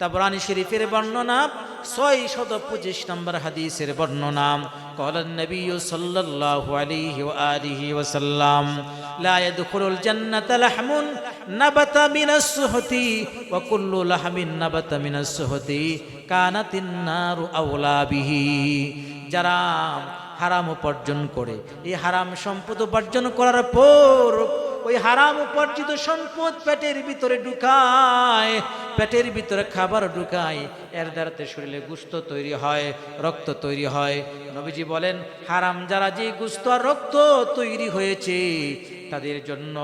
তাবরানি শরীফের বর্ণনা ছয় শত পঁচিশ নম্বর হাদিসের বর্ণনা। কলান নবী সাল্লাল্লাহু আলাইহি ওয়া আলিহি ওয়াসাল্লাম লা ইয়াদখুলুল জান্নাতা লাহমুন নাবাতা মিনাস সুহতি ওয়া কুল্লু লাহমিন নাবাতা মিনাস সুহতি কানাতিন নারু আওলা বিহি। যারা হারাম উপার্জন করে, এই হারাম সম্পদ উপার্জন করার পর ওই হারাম উপার্জিত সম্পদ পেটের ভিতরে ঢুকায়, পেটের ভিতরে খাবার ঢুকায়, এর দ্বারাতে শরীরে গুস্ত তৈরি হয়, রক্ত তৈরি হয়। নবীজি বলেন, হারাম যারা যে গুস্ত আর রক্ত তৈরি হয়েছে তাদের জন্য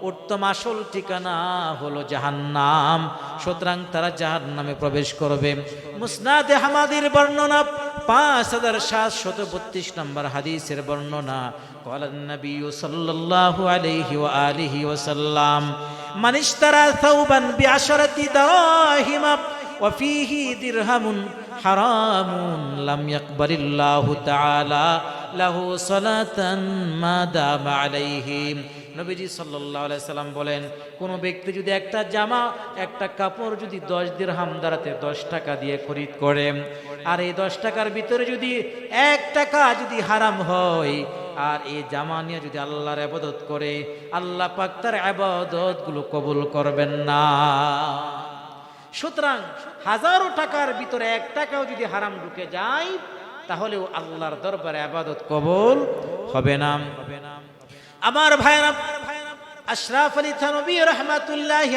উত্তম আসল ঠিকানা হলো জাহান্নাম। সুতরাং তারা জাহান্নামে প্রবেশ করবে। মুসনাদে হামাদের বর্ণনা, পাঁচ হাজার সাতশত বত্রিশ নম্বর হাদিসের বর্ণনা। মানিস তারা সৌবান বিশরতি দিমা ওয়াফিহি দিরহামুন হারামুন লাম ইয়াকবালিল্লাহু তাআলা লাহু সালাতান মা দামা আলাইহিম নবীজি সাল্লাহ সাল্লাম বলেন, কোনো ব্যক্তি যদি একটা জামা, একটা কাপড় যদি দশ দিন হামদারাতে দশ টাকা দিয়ে খরিদ করে, আর এই দশ টাকার ভিতরে যদি এক টাকা যদি হারাম হয়, আর এই জামা নিয়ে যদি আল্লাহর আবাদত করে, আল্লাহ পাক্তার তার আবাদতগুলো কবুল করবেন না। সুতরাং হাজারো টাকার ভিতরে এক টাকাও যদি হারাম ঢুকে যায়, তাহলেও আল্লাহর দরবারে আবাদত কবল হবে না। আমার ভাইরা আশরাফ আলী থানবী রহমাতুল্লাহ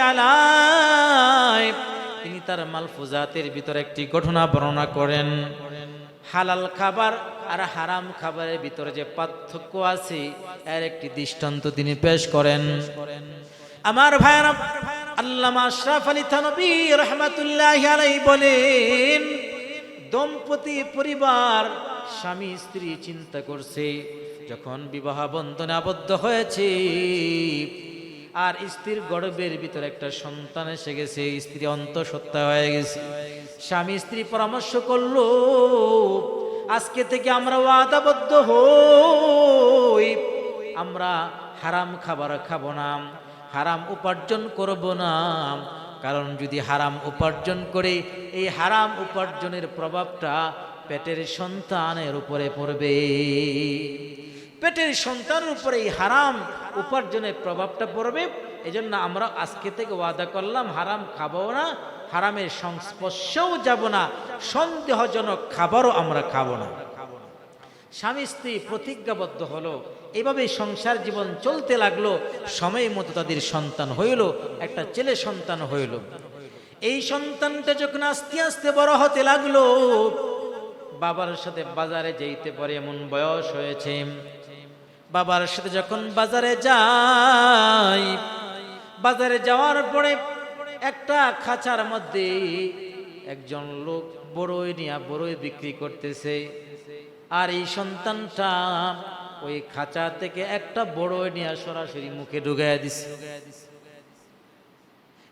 তিনি তার মালফুজাতের ভিতরে একটি ঘটনা বর্ণনা করেন। হালাল খাবার আর হারাম খাবারের ভিতরে যে পার্থক্য আছে, এর একটি দৃষ্টান্ত তিনি পেশ করেন। আমার ভাইরা আল্লামা আশরাফ আলী থানবী রহমাতুল্লাহ আলাই বলেন, দম্পতি পরিবার স্বামী স্ত্রী চিন্তা করছে, যখন বিবাহ বন্ধনে আবদ্ধ হয়েছে আর স্ত্রীর গর্বের ভিতরে একটা সন্তান এসে গেছে, স্ত্রী অন্তঃসত্ত্বা হয়ে গেছে। স্বামী স্ত্রী পরামর্শ করল, আজকে থেকে আমরা ওয়াদাবদ্ধ হই, আমরা হারাম খাবার খাব না। হারাম উপার্জন করব না। কারণ যদি হারাম উপার্জন করে, এই হারাম উপার্জনের প্রভাবটা পেটের সন্তানের উপরে পড়বে। পেটের সন্তানের উপরে এই হারাম উপার্জনের প্রভাবটা পড়বে। এই জন্য আমরা আজকে থেকে ওয়াদা করলাম, হারাম খাব না, হারামের সংস্পর্শেও যাব না, সন্দেহজনক খাবারও আমরা খাব না। স্বামী স্ত্রী প্রতিজ্ঞাবদ্ধ হলো এভাবে সংসার জীবন চলতে লাগল, সময় মতো তাদের সন্তান হইল, একটা ছেলে সন্তান হইল। এই সন্তানটা যখন আস্তে আস্তে বড় হতে লাগল, বাবার সাথে বাজারে যেতে পারে এমন বয়স হয়েছে। বাবার সাথে যখন বাজারে যাই, বাজারে যাওয়ার পরে একটা খাঁচার মধ্যে একজন লোক বড়ই নিয়ে বড়ই বিক্রি করতেছে। আর এই সন্তানটা ওই খাঁচা থেকে একটা বড় নিয়ে সরাসরি মুখে ঢুকাইয়া দিছে।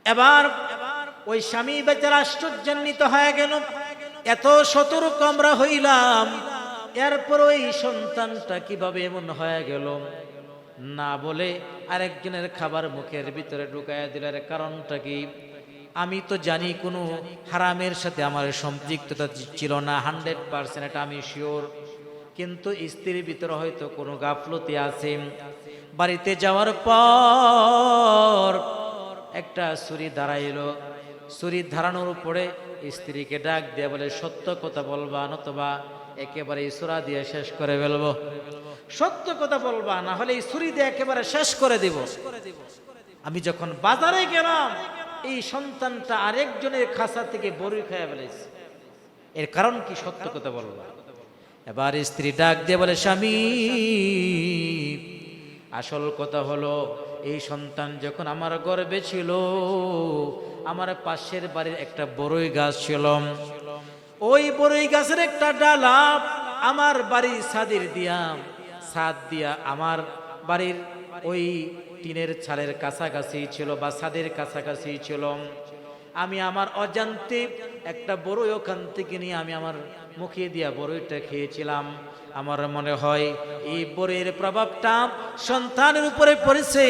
এবার ওই স্বামী বেচার আশ্চর্যান্বিত হয়ে গেল। এত সতর্ক আমরা হইলাম। এরপর ওই সন্তানটা কীভাবে এমন হয়ে গেল? না বলে আরেকজনের খাবার মুখের ভিতরে ঢুকাইয়া দিলের কারণটা কি? আমি তো জানি কোনো হারামের সাথে আমার সম্পৃক্ততা ছিল না। হান্ড্রেড পার্সেন্ট এটা আমি শিওর কিন্তু স্ত্রীর ভিতরে হয়তো কোনো গাফলতি আছে। বাড়িতে যাওয়ার পর একটা ছুরি দাঁড়াইলো। ছুরি ধারানোর উপরে স্ত্রীকে ডাক দিয়ে বলে, সত্য কথা বলবা নতবা একেবারে এই সুরা দিয়ে শেষ করে ফেলব। সত্য কথা বলবা, না হলে এই ছুরি দিয়ে একেবারে শেষ করে দিব। আমি যখন বাজারে গেলাম, এই সন্তানটা আরেকজনের খাসা থেকে বড়ি খাইয়া ফেলেছে। এর কারণ কি সত্য কথা বলবা? এবার স্ত্রী ডাক দিয়ে বলে, স্বামী, আসল কথা হলো, এই সন্তান যখন আমার গর্বে ছিল, আমার পাশের বাড়ির একটা বড়ই গাছ ছিল। ওই বড়ই গাছের একটা ডালা আমার বাড়ির ছাদের দিয়া, ছাদ দিয়া আমার বাড়ির ওই টিনের ছালের কাছাকাছি ছিল বা ছাদের কাছাকাছি ছিল। আমি আমার অজান্তে একটা বড়ই ওখান থেকে নিয়ে আমি আমার মুখে দিয়া বড়ইটা খেয়েছিলাম। আমার মনে হয় এই বড়ের প্রভাবটা সন্তানের উপরে পড়েছে,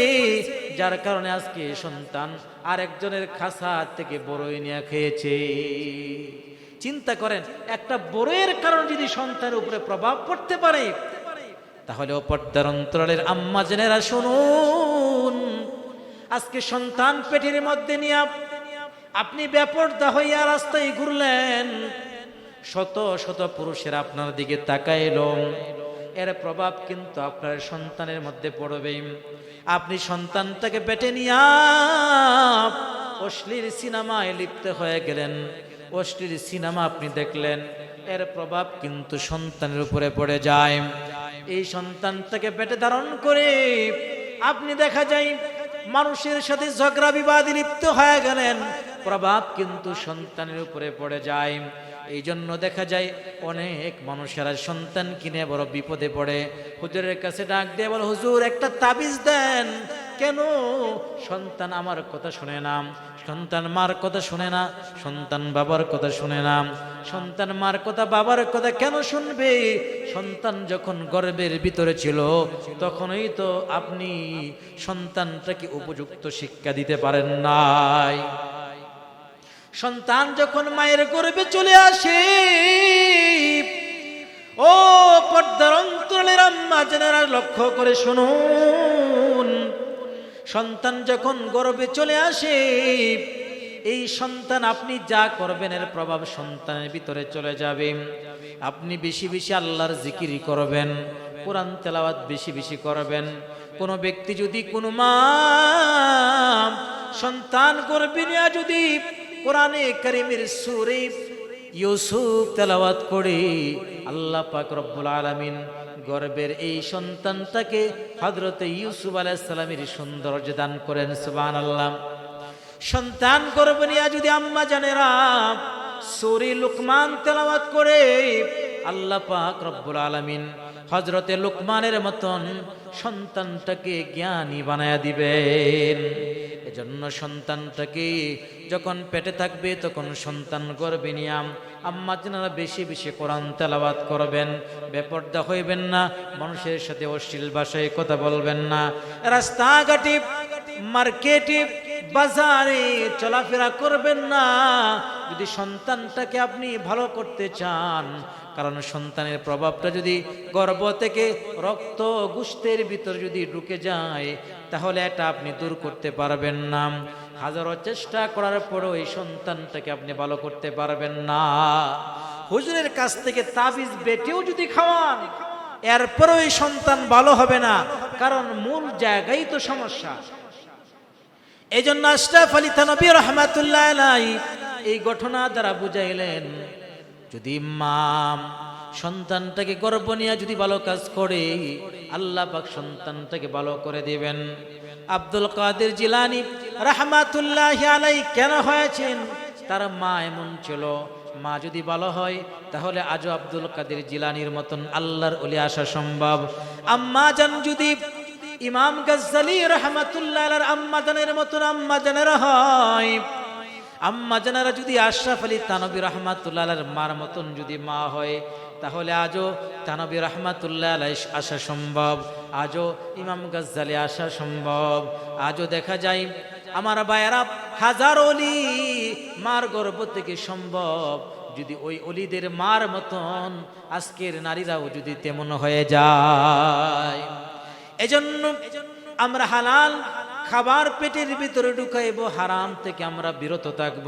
যার কারণে আজকে সন্তান আরেকজনের খাসা থেকে বড়ই নিয়ে খেয়েছে। চিন্তা করেন, একটা বড়ের কারণে যদি সন্তানের উপরে প্রভাব পড়তে পারে, তাহলে পর্দার অন্তরালের আম্মা জেনেরা শুনুন, আজকে সন্তান পেটের মধ্যে নিয়ে আপনি ব্যাপরদা হইয়া রাস্তায় ঘুরলেন শত শত পুরুষের আপনার দিকে তাকাইল। এর প্রভাব কিন্তু আপনার সন্তানের মধ্যে পড়বে। আপনি সন্তানটাকে পেটে নিয়ে অশ্লীল সিনেমায় লিপ্ত হয়ে গেলেন। অশ্লীল সিনেমা আপনি দেখলেন। এর প্রভাব কিন্তু সন্তানের উপরে পড়ে যায়। এই সন্তানটাকে পেটে ধারণ করে আপনি দেখা যায় মানুষের সাথে ঝগড়া বিবাদে লিপ্ত হয়ে গেলেন। প্রভাব কিন্তু সন্তানের উপরে পড়ে যায়। এই জন্য দেখা যায় অনেক মানুষেরা সন্তান কিনে বড় বিপদে পড়ে। হুজুরের কাছে ডাক দিয়ে বল, হুজুর, একটা তাবিজ দেন। কেন? সন্তান আমার কথা শুনে না। সন্তান মার কথা শুনে না। সন্তান বাবার কথা শুনে না। সন্তান মার কথা, বাবার কথা কেন শুনবে? সন্তান যখন গর্বের ভিতরে ছিল, তখনই তো আপনি সন্তানটাকে উপযুক্ত শিক্ষা দিতে পারেন নাই। সন্তান যখন মায়ের গর্বে চলে আসে, ও পর্দার অন্তরের আম্মা জেনারা লক্ষ্য করে শুনুন। সন্তান যখন গর্বে চলে আসে, এই সন্তান আপনি যা করবেন এর প্রভাব সন্তানের ভিতরে চলে যাবে। আপনি বেশি বেশি আল্লাহর জিকিরি করবেন, কোরআন তেলাওয়াত বেশি বেশি করবেন। কোনো ব্যক্তি যদি কোনো মা সন্তান গর্বে নিয়ে যদি কোরআনে করিমের সুরে ইউসুফ তেলাওয়াত করে আল্লাহ পাক রব্বুল আলামিন গর্বের এই সন্তানটাকে হজরত ইউসুফ আলাইসালামের সৌন্দর্য দান করেন সুবান আল্লাহ সন্তান গর্ব নিয়ে যদি আম্মা জানেরা সুরি লুকমান তেলাওয়াত করে, আল্লাহ পাক রব্বুল আলামিন হজরতে লুকমানের মতন সন্তানটাকে জ্ঞানী বানায়া দিবেন। এজন্য সন্তানটাকে যখন পেটে থাকবে তখন সন্তান গর্বে নিয়াম। আম্মা যেনারা বেশি বেশি কোরআন তেলাবাত করবেন, বেপর্দা হইবেন না, মানুষের সাথে অশ্লীল ভাষায় কথা বলবেন না। রাস্তাঘাটে, মার্কেটে বাজারে চলাফেরা করবেন না। যদি সন্তানটাকে আপনি ভালো করতে চান, কারণ সন্তানের প্রভাবটা যদি গর্ভ থেকে রক্ত গুস্তের ভিতর যদি ঢুকে যায়, তাহলে এটা আপনি দূর করতে পারবেন না। হাজারো চেষ্টা করার পরও এই সন্তানটাকে আপনি ভালো করতে পারবেন না। হুজুরের কাছ থেকে তাবিজ বেটেও যদি খাওয়ান, এরপরও এই সন্তান ভালো হবে না, কারণ মূল জায়গায় তো সমস্যা। এই জন্য আশরাফ আলী থানবী রহমাতুল্লাহ আলাই এই ঘটনা দ্বারা বুঝাইলেন, যদি মাম সন্তানটাকে গর্ব নিয়ে যদি ভালো কাজ করে, আল্লাহ পাক সন্তানটাকে ভালো করে দিবেন। আব্দুল কাদের জিলানি রহমাতুল্লাহ আলাই কেন হয়েছেন? তার মা এমন ছিল, মা যদি ভালো হয়, তাহলে আজও আব্দুল কাদের জিলানির মতন আল্লাহর ওলি আসা সম্ভব। আম্মা জান যদি ইমাম গজ্জালি রহমাতুল্লাহ আম্মা জানের মতন আম্মা জানেরা হয়। আম্মা জানারা যদি আশরাফ আলী তানবী রহমাতুল্লাহ মার মতন যদি মা হয়, তাহলে আজও তানবী রহমাতুল্লাহ আসা সম্ভব, আজও ইমাম গজ্জালি আসা সম্ভব। আজও দেখা যায়, আমার বায়েরা হাজার অলি মার গর্ভ থেকে সম্ভব, যদি ওই অলিদের মার মতন আজকের নারীরাও যদি তেমন হয়ে যায়। এজন্য আমরা হালাল খাবার পেটের ভিতরে ঢুকাইব, হারাম থেকে আমরা বিরত থাকব।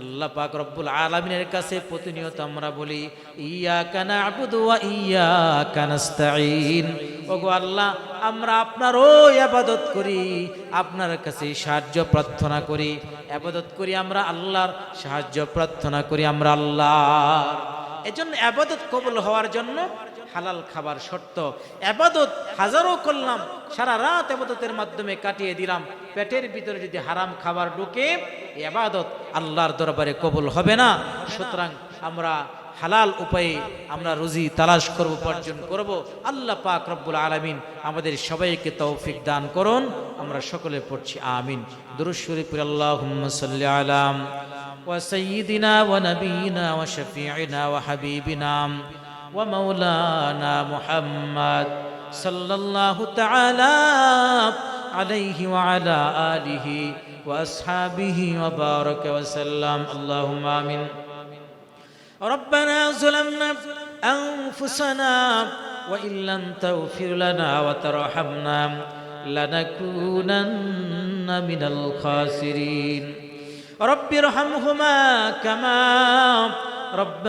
আল্লাহ পাক রব্বুল আলমিনের কাছে প্রতিনিয়ত আমরা বলি ইয়া কানা আবুদু ইয়া কানাস্তাইন ওগো আল্লাহ, আমরা আপনার ওই আবাদত করি, আপনার কাছে সাহায্য প্রার্থনা করি। আবাদত করি আমরা আল্লাহর, সাহায্য প্রার্থনা করি আমরা আল্লাহ এজন্য আবাদত কবুল হওয়ার জন্য হালাল খাবার শর্ত আবাদত হাজারো করলাম সারা রাত আবাদতের মাধ্যমে কাটিয়ে দিলাম পেটের ভিতরে যদি হারাম খাবার ঢুকে আবাদত আল্লাহর দরবারে কবুল হবে না সুতরাং আমরা হালাল উপায়ে আমরা রুজি তালাশ করব উপার্জন করব আল্লাহ পাক রব্বুল আলমিন আমাদের সবাইকে তৌফিক দান করুন আমরা সকলে পড়ছি আমিন দুরুশ্বরীপুর আল্লাহ সাল্লি আলাম وسيدنا ونبينا وشفيعنا وحبيبنا ومولانا محمد صلى الله تعالى عليه وعلى آله وأصحابه وبارك وسلم. اللهم آمين. ربنا ظلمنا أنفسنا وإن لم تغفر لنا وترحمنا لنكونن من الخاسرين. رب ارحمهما كما رب